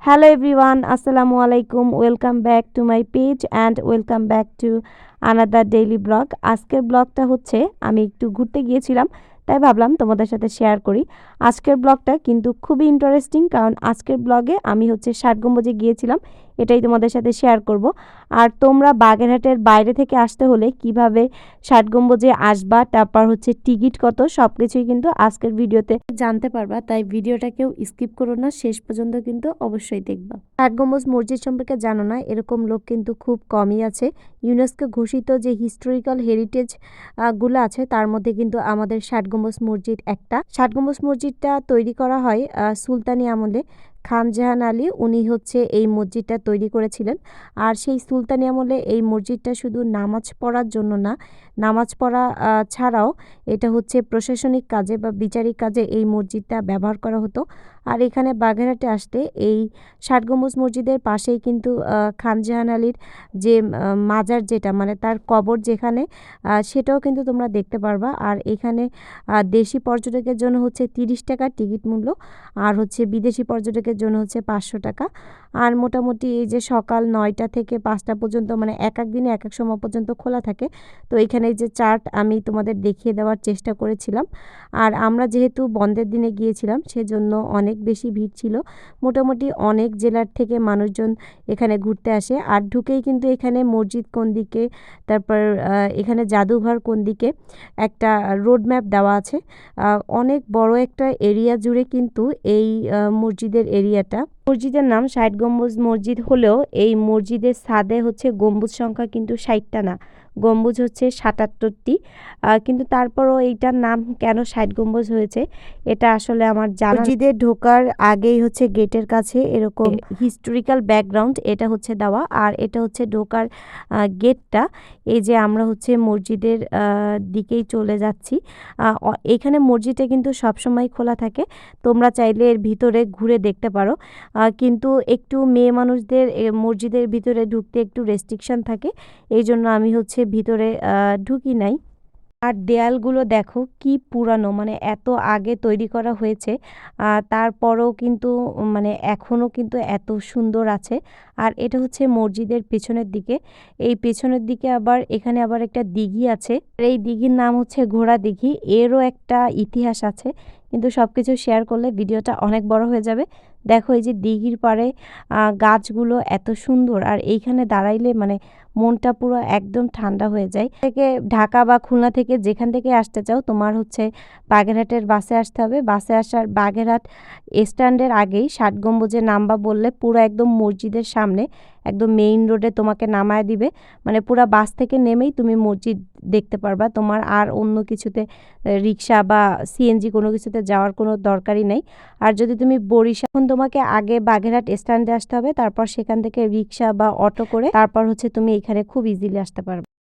Hello everyone আসসালামু আলাইকুম welcome back to my page and welcome back to another daily blog আজকের ব্লগটা হচ্ছে, আমি একটু ঘুরতে গিয়েছিলাম, তাই ভাবলাম তোমাদের সাথে শেয়ার করি। আজকের ব্লগটা কিন্তু খুবই ইন্টারেস্টিং কারণ আজকের ব্লগে আমি হচ্ছে ষাট গম্বুজে গিয়েছিলাম। এটাই তোমাদের সাথে শেয়ার করব। আর তোমরা বাগেরহাটের বাইরে থেকে আসতে হলে কীভাবে ষাট গম্বুজে আসবা, তারপর হচ্ছে টিকিট কত সব কিছুই কিন্তু আজকের ভিডিওতে জানতে পারবা। তাই ভিডিওটা কেউ স্কিপ করো না, শেষ পর্যন্ত কিন্তু অবশ্যই দেখবা। ষাট গম্বুজ মসজিদ সম্পর্কে জানো না, এরকম লোক কিন্তু খুব কমই আছে। ইউনেস্কো ঘোষিত যে হিস্টোরিক্যাল হেরিটেজগুলো আছে, তার মধ্যে কিন্তু আমাদের ষাট গম্বুজ মসজিদ একটা। ষাট গম্বুজ মসজিদটা তৈরি করা হয় সুলতানি আমলে। খান জাহান আলী, উনি হচ্ছে এই মসজিদটা তৈরি করেছিলেন। আর সেই সুলতানি আমলে এই মসজিদটা শুধু নামাজ পড়ার জন্য না, নামাজ পড়া ছাড়াও এটা হচ্ছে প্রশাসনিক কাজে বা বিচারিক কাজে এই মসজিদটা ব্যবহার করা হতো। আর এখানে বাগেরহাটে আসতে এই ষাট গম্বুজ মসজিদের পাশেই কিন্তু আহ, খান জাহান আলীর যে মাজার যেটা মানে তার কবর যেখানে সেটাও কিন্তু তোমরা দেখতে পারবা। আর এখানে দেশি পর্যটকের জন্য হচ্ছে তিরিশ টাকা টিকিট মূল্য আর হচ্ছে বিদেশি পর্যটকের জন্য হচ্ছে পাঁচশো টাকা। আর মোটামুটি এই যে সকাল নয়টা থেকে পাঁচটা পর্যন্ত মানে এক এক দিনে এক এক সময় পর্যন্ত খোলা থাকে। তো এখানে যে চার্ট আমি তোমাদের দেখিয়ে দেওয়ার চেষ্টা করেছিলাম। আর আমরা যেহেতু বন্ধের দিনে গিয়েছিলাম সেজন্য অনেক বেশি ভিড় ছিল। মোটামুটি অনেক জেলার থেকে মানুষজন এখানে ঘুরতে আসে। আর ঢুকেই কিন্তু এখানে মসজিদ কোন দিকে, তারপর এখানে জাদুঘর কোন দিকে একটা রোড ম্যাপ দেওয়া আছে। অনেক বড় একটা এরিয়া জুড়ে কিন্তু এই মসজিদের এরিয়াটা মসজিদের নাম ষাট গম্বুজ মসজিদ হলেও এই মসজিদের ছাদে হচ্ছে গম্বুজ সংখ্যা কিন্তু ষাটটা না। গম্বুজ হচ্ছে সাতাত্তরটি। কিন্তু তারপরও এইটার নাম কেন ষাট গম্বুজ হয়েছে এটা আসলে আমার জানা মসজিদে ঢোকার আগেই হচ্ছে গেটের কাছে এরকম হিস্টোরিক্যাল ব্যাকগ্রাউন্ড এটা হচ্ছে দেওয়া। আর এটা হচ্ছে ঢোকার গেটটা এই যে আমরা হচ্ছে মসজিদের দিকেই চলে যাচ্ছি। এখানে মসজিদটা কিন্তু সবসময় খোলা থাকে। তোমরা চাইলে এর ভিতরে ঘুরে দেখতে পারো। কিন্তু একটু মেয়ে মানুষদের মসজিদের ভিতরে ঢুকতে একটু রেস্ট্রিকশন থাকে। এই জন্য আমি হচ্ছে ভিতরে ঢুকি নাই। আর দেয়ালগুলো দেখো কি পুরানো মানে এত আগে তৈরি করা হয়েছে। তারপরেও কিন্তু মানে এখনও কিন্তু এত সুন্দর আছে। আর এটা হচ্ছে মসজিদের পেছনের দিকে। এই পেছনের দিকে আবার, এখানে আবার একটা দিঘি আছে। এই দিঘির নাম হচ্ছে ঘোড়া দিঘি। এরও একটা ইতিহাস আছে। কিন্তু সব কিছু শেয়ার করলে ভিডিওটা অনেক বড় হয়ে যাবে। দেখো এই যে দিঘির পাড়ে গাছগুলো এত সুন্দর আর এইখানে দাঁড়াইলে মানে মনটা পুরো একদম ঠান্ডা হয়ে যায়। থেকে ঢাকা বা খুলনা থেকে যেখান থেকে আসতে চাও, তোমার হচ্ছে বাগেরহাটের বাসে আসতে হবে। বাসে আসার বাগেরহাট স্ট্যান্ডের আগেই ষাট গম্বুজে নামবা বললে পুরো একদম মসজিদের সামনে একদম মেইন রোডে তোমাকে নামায় দিবে। মানে পুরা বাস থেকে নেমেই তুমি মসজিদ দেখতে পারবা। তোমার আর অন্য কিছুতে রিক্সা বা সিএনজি কোনো কিছুতে যাওয়ার কোনো দরকারই নেই। আর যদি তুমি বরিশাল, এখন তোমাকে আগে বাগেরহাট স্ট্যান্ডে আসতে হবে। তারপর সেখান থেকে রিক্সা বা অটো করে তারপর হচ্ছে তুমি এখানে খুব ইজিলি আসতে পারবে।